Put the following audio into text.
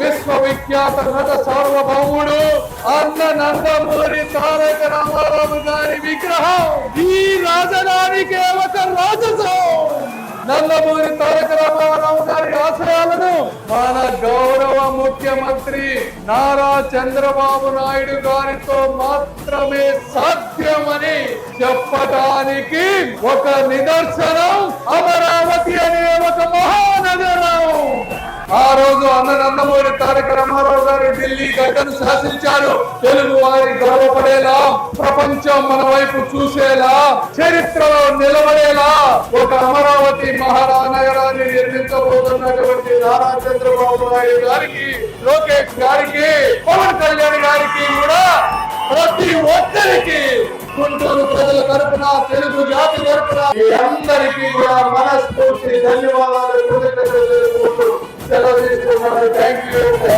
విశ్వవిఖ్యాత నట సార్వభౌముడు అన్న నందమూరి తారక రామారావు గారి విగ్రహం. ఈ రాజధానికే ఒక రాజసం. నందమూరి తారక రామారావు గారి ఆశయాలను మన గౌరవ ముఖ్యమంత్రి నారా చంద్రబాబు నాయుడు గారితో మాత్రమే సాధ్యమని చెప్పటానికి ఒక నిదర్శనం అమరావతి అని రోజు అన్న నందమూరి తారక రామారావు గారు ఢిల్లీ గడ్డను శాసించారు. తెలుగు వారి గర్వపడేలా ప్రపంచం మన వైపు చూసేలా చరిత్రలో నిలబడేలా ఒక అమరావతి మహానగరాన్ని నిర్మించబోతున్నటువంటి నారా చంద్రబాబు నాయుడు గారికి లోకేష్ గారికి పవన్ కళ్యాణ్ గారికి కూడా ప్రతి ఒక్కరికి గుంటూరు ప్రజల తరపున తెలుగు జాతి తరపున మీ అందరికీ కూడా మనస్ఫూర్తి ధన్యవాదాలు. wanna thank you